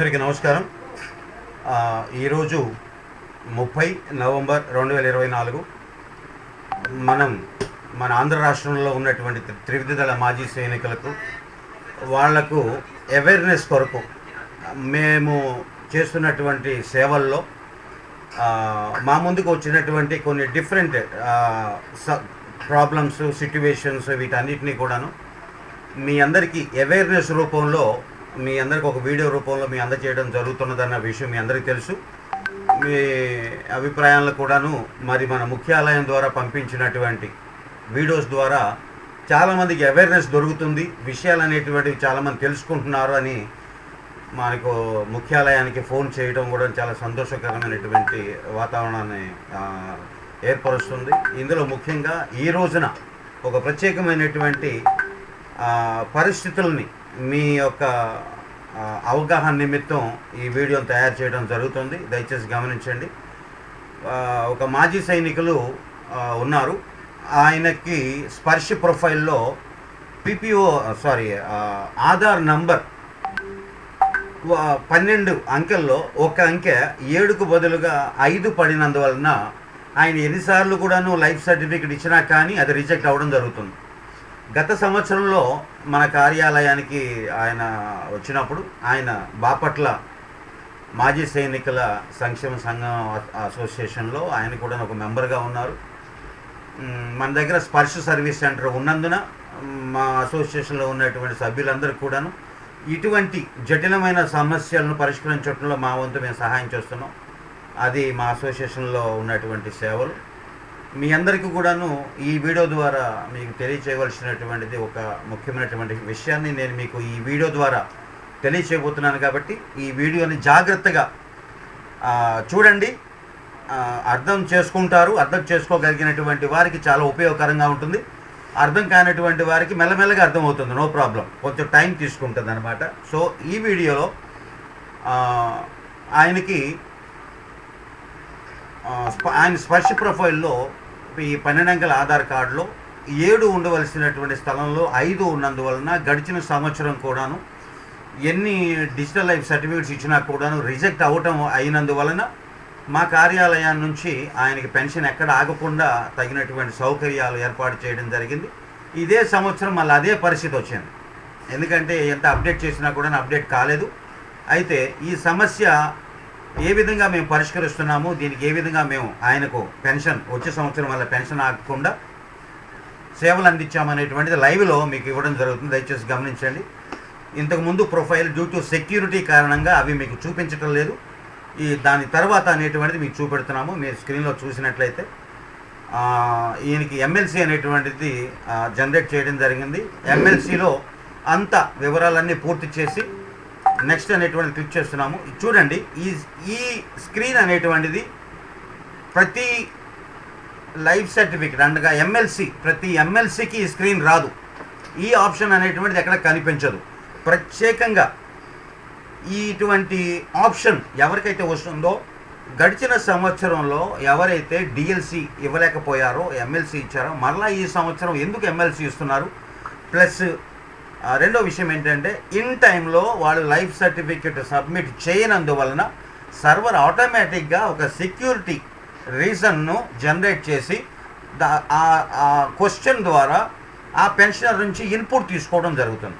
అందరికీ నమస్కారం. ఈరోజు ముప్పై నవంబర్ రెండు వేల ఇరవై నాలుగు మనం మన ఆంధ్ర రాష్ట్రంలో ఉన్నటువంటి త్రివిధ దళ మాజీ సైనికులకు వాళ్ళకు అవేర్నెస్ కొరకు మేము చేస్తున్నటువంటి సేవల్లో మా ముందుకు వచ్చినటువంటి కొన్ని డిఫరెంట్ ప్రాబ్లమ్స్ సిట్యువేషన్స్ వీటన్నిటినీ కూడాను మీ అందరికీ అవేర్నెస్ రూపంలో మీ అందరికి ఒక వీడియో రూపంలో మీ అందజేయడం జరుగుతున్నదన్న విషయం మీ అందరికీ తెలుసు. మీ అభిప్రాయాలను కూడాను మరి మన ముఖ్యాలయం ద్వారా పంపించినటువంటి వీడియోస్ ద్వారా చాలామందికి అవేర్నెస్ దొరుకుతుంది. విషయాలు అనేటువంటివి చాలామంది తెలుసుకుంటున్నారు అని మనకు ముఖ్యాలయానికి ఫోన్ చేయడం కూడా చాలా సంతోషకరమైనటువంటి వాతావరణాన్ని ఏర్పరుస్తుంది. ఇందులో ముఖ్యంగా ఈ రోజున ఒక ప్రత్యేకమైనటువంటి పరిస్థితుల్ని మీ యొక్క అవగాహన నిమిత్తం ఈ వీడియోను తయారు చేయడం జరుగుతుంది. దయచేసి గమనించండి. ఒక మాజీ సైనికులు ఉన్నారు. ఆయనకి స్పర్శ ప్రొఫైల్లో పిపిఓ సారీ ఆధార్ నంబర్ పన్నెండు అంకెల్లో ఒక అంకె ఏడుకు బదులుగా ఐదు పడినందువలన ఆయన ఎన్నిసార్లు కూడాను లైఫ్ సర్టిఫికెట్ ఇచ్చినా కానీ అది రిజెక్ట్ అవ్వడం జరుగుతుంది. గత సంవత్సరంలో మన కార్యాలయానికి ఆయన వచ్చినప్పుడు ఆయన బాపట్ల మాజీ సైనికుల సంక్షేమ సంఘం అసోసియేషన్లో ఆయన కూడా ఒక మెంబర్గా ఉన్నారు. మన దగ్గర స్పర్శ సర్వీస్ సెంటర్ ఉన్నందున మా అసోసియేషన్లో ఉన్నటువంటి సభ్యులందరూ కూడాను ఇటువంటి జటిలమైన సమస్యలను పరిష్కరించడంలో మా వంతు మేము సహాయం చేస్తున్నాం. అది మా అసోసియేషన్లో ఉన్నటువంటి సేవలు. మీ అందరికీ కూడాను ఈ వీడియో ద్వారా మీకు తెలియచేయవలసినటువంటిది ఒక ముఖ్యమైనటువంటి విషయాన్ని నేను మీకు ఈ వీడియో ద్వారా తెలియచేయబోతున్నాను కాబట్టి ఈ వీడియోని జాగ్రత్తగా చూడండి. అర్థం చేసుకుంటారు అర్థం చేసుకోగలిగినటువంటి వారికి చాలా ఉపయోగకరంగా ఉంటుంది. అర్థం కానటువంటి వారికి మెల్లమెల్లగా అర్థమవుతుంది నో ప్రాబ్లం. కొంచెం టైం తీసుకుంటుంది అనమాట సో ఈ వీడియోలో ఆయనకి ఆయన స్పర్శ ప్రొఫైల్లో ఈ పన్నెండు అంకెల ఆధార్ కార్డులో ఏడు ఉండవలసినటువంటి స్థలంలో ఐదు ఉన్నందువలన గడిచిన సంవత్సరం కూడాను ఎన్ని డిజిటల్ లైఫ్ సర్టిఫికేట్స్ ఇచ్చినా కూడాను రిజెక్ట్ అవ్వటం అయినందువలన మా కార్యాలయం నుంచి ఆయనకి పెన్షన్ ఎక్కడ ఆగకుండా తగినటువంటి సౌకర్యాలు ఏర్పాటు చేయడం జరిగింది. ఇదే సంవత్సరం మళ్ళీ అదే పరిస్థితి వచ్చింది. ఎందుకంటే ఎంత అప్డేట్ చేసినా కూడా అప్డేట్ కాలేదు. అయితే ఈ సమస్య ఏ విధంగా మేము పరిష్కరిస్తున్నాము దీనికి ఏ విధంగా మేము ఆయనకు పెన్షన్ వచ్చే సంవత్సరం వల్ల పెన్షన్ ఆగకుండా సేవలు అందించామనేటువంటిది లైవ్లో మీకు ఇవ్వడం జరుగుతుంది. దయచేసి గమనించండి. ఇంతకుముందు ప్రొఫైల్ డ్యూ టు సెక్యూరిటీ కారణంగా అవి మీకు చూపించటం లేదు. ఈ దాని తర్వాత అనేటువంటిది మీకు చూపెడుతున్నాము. మీరు స్క్రీన్లో చూసినట్లయితే ఈయనకి ఎమ్మెల్సీ అనేటువంటిది జనరేట్ చేయడం జరిగింది. ఎమ్మెల్సీలో అంత వివరాలన్నీ పూర్తి చేసి నెక్స్ట్ అనేటువంటిది క్లిక్ చేస్తున్నాము. చూడండి ఈ ఈ స్క్రీన్ అనేటువంటిది ప్రతి లైఫ్ సర్టిఫికెట్ అనగా ఎమ్మెల్సీ ప్రతి ఎమ్మెల్సీకి ఈ స్క్రీన్ రాదు. ఈ ఆప్షన్ అనేటువంటిది ఎక్కడ కనిపించదు. ప్రత్యేకంగా ఈ ఇటువంటి ఆప్షన్ ఎవరికైతే వస్తుందో గడిచిన సంవత్సరంలో ఎవరైతే డిఎల్సి ఇవ్వలేకపోయారో ఎమ్మెల్సీ ఇచ్చారో మరలా ఈ సంవత్సరం ఎందుకు ఎమ్మెల్సీ ఇస్తున్నారు? ప్లస్ రెండో విషయం ఏంటంటే ఇన్ టైంలో వాళ్ళు లైఫ్ సర్టిఫికెట్ సబ్మిట్ చేయనందువలన సర్వర్ ఆటోమేటిక్గా ఒక సెక్యూరిటీ రీజన్ను జనరేట్ చేసి ఆ క్వశ్చన్ ద్వారా ఆ పెన్షనర్ నుంచి ఇన్పుట్ తీసుకోవడం జరుగుతుంది.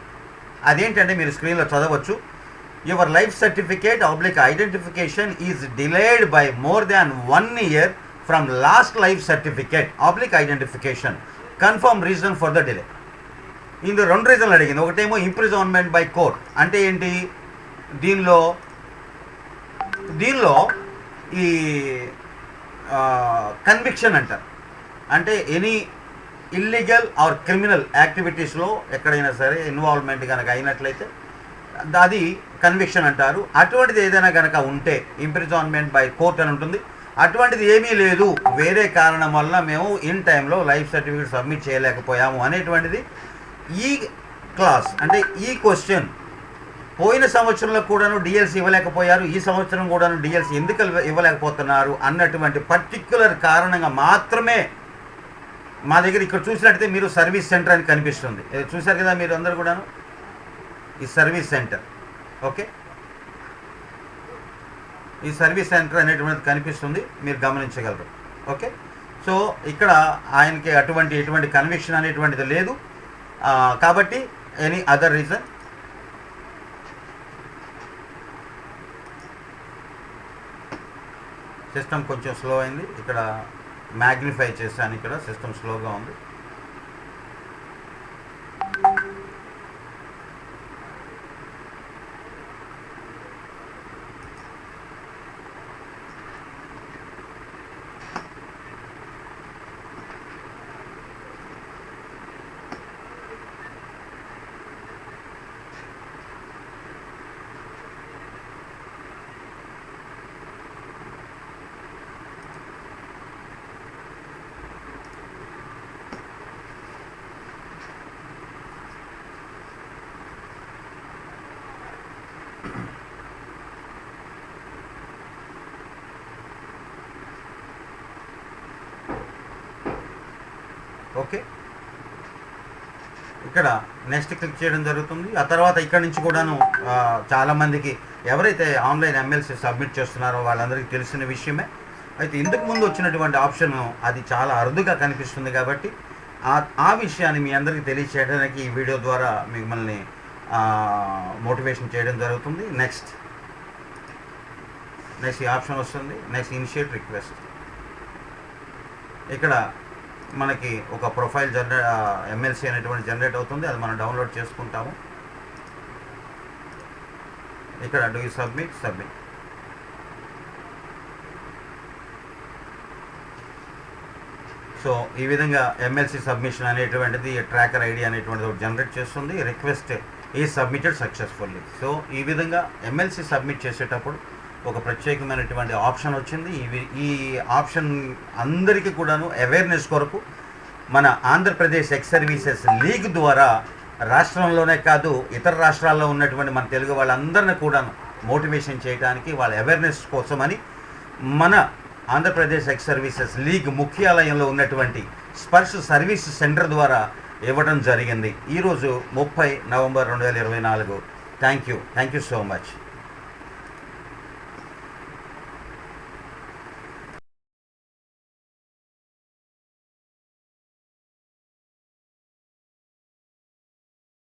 అదేంటంటే మీరు స్క్రీన్లో చదవచ్చు your life certificate public identification is delayed by more than one year from last life certificate public identification confirm reason for the delay ఇందులో రెండు రీజన్లు అడిగింది. ఒకటేమో ఇంప్రిజోన్మెంట్ బై కోర్ట్ అంటే ఏంటి? దీనిలో దీనిలో ఈ కన్విక్షన్ అంటారు అంటే. ఎనీ ఇల్లీగల్ ఆర్ క్రిమినల్ యాక్టివిటీస్లో ఎక్కడైనా సరే ఇన్వాల్వ్మెంట్ కనుక అయినట్లయితే అది కన్విక్షన్ అంటారు. అటువంటిది ఏదైనా కనుక ఉంటే ఇంప్రిజాన్మెంట్ బై కోర్ట్ అని ఉంటుంది. అటువంటిది ఏమీ లేదు. వేరే కారణం వల్ల మేము ఇన్ టైంలో లైఫ్ సర్టిఫికేట్ సబ్మిట్ చేయలేకపోయాము అనేటువంటిది ఈ క్లాస్ అంటే ఈ క్వశ్చన్ పోయిన సంవత్సరంలో కూడాను డిఎల్సి ఇవ్వలేకపోయారు ఈ సంవత్సరం కూడాను డిఎల్సి ఎందుకు ఇవ్వలేకపోతున్నారు అన్నటువంటి పర్టిక్యులర్ కారణంగా మాత్రమే మా దగ్గర ఇక్కడ చూసినట్టయితే మీరు సర్వీస్ సెంటర్ అని కనిపిస్తుంది. చూశారు కదా మీరు అందరు కూడాను? ఈ సర్వీస్ సెంటర్ ఓకే? ఈ సర్వీస్ సెంటర్ అనేటువంటిది కనిపిస్తుంది మీరు గమనించగలరు ఓకే? సో ఇక్కడ ఆయనకి అటువంటి ఎటువంటి కన్విక్షన్ అనేటువంటిది లేదు. కాబట్టి ఎనీ అదర్ రీజన్ సిస్టమ్ కొంచెం స్లో అయింది. ఇక్కడ మ్యాగ్నిఫై చేశాను. ఇక్కడ సిస్టమ్ స్లోగా ఉంది. ఓకే. ఇక్కడ నెక్స్ట్ క్లిక్ చేయడం జరుగుతుంది. ఆ తర్వాత ఇక్కడ నుంచి కూడాను చాలామందికి ఎవరైతే ఆన్లైన్ ఎమ్మెల్సీ సబ్మిట్ చేస్తున్నారో వాళ్ళందరికీ తెలిసిన విషయమే. అయితే ఇంతకు ముందు వచ్చినటువంటి ఆప్షన్ అది చాలా అరుదుగా కనిపిస్తుంది కాబట్టి ఆ ఆ విషయాన్ని మీ అందరికీ తెలియచేయడానికి ఈ వీడియో ద్వారా మిమ్మల్ని మోటివేషన్ చేయడం జరుగుతుంది. నెక్స్ట్. నెక్స్ట్ ఈ ఆప్షన్ వస్తుంది. Next initiate request. ఇక్కడ మనకి ఒక ప్రొఫైల్ జనరే ఎమ్మెల్సీ అనేటువంటి జనరేట్ అవుతుంది. అది మనం డౌన్లోడ్ చేసుకుంటాము. ఇక్కడ డూ సబ్మిట్? సబ్మిట్. సో ఈ విధంగా ఎమ్మెల్సీ సబ్మిషన్ అనేటువంటిది ట్రాకర్ ఐడి అనేటువంటిది ఒకటి జనరేట్ చేస్తుంది. రిక్వెస్ట్ ఈ సబ్మిటెడ్ సక్సెస్ఫుల్లీ. సో ఈ విధంగా ఎమ్మెల్సీ సబ్మిట్ చేసేటప్పుడు ఒక ప్రత్యేకమైనటువంటి ఆప్షన్ వచ్చింది. ఇవి ఈ ఆప్షన్ అందరికీ కూడాను అవేర్నెస్ కొరకు మన ఆంధ్రప్రదేశ్ ఎక్స్ సర్వీసెస్ లీగ్ ద్వారా రాష్ట్రంలోనే కాదు ఇతర రాష్ట్రాల్లో ఉన్నటువంటి మన తెలుగు వాళ్ళందరిని కూడాను మోటివేషన్ చేయడానికి వాళ్ళ అవేర్నెస్ కోసమని మన ఆంధ్రప్రదేశ్ ఎక్స్ సర్వీసెస్ లీగ్ ముఖ్యాలయంలో ఉన్నటువంటి స్పర్శ సర్వీస్ సెంటర్ ద్వారా ఇవ్వడం జరిగింది. ఈరోజు ముప్పై నవంబర్ రెండు వేల ఇరవై నాలుగు. Thank you. Thank you so much.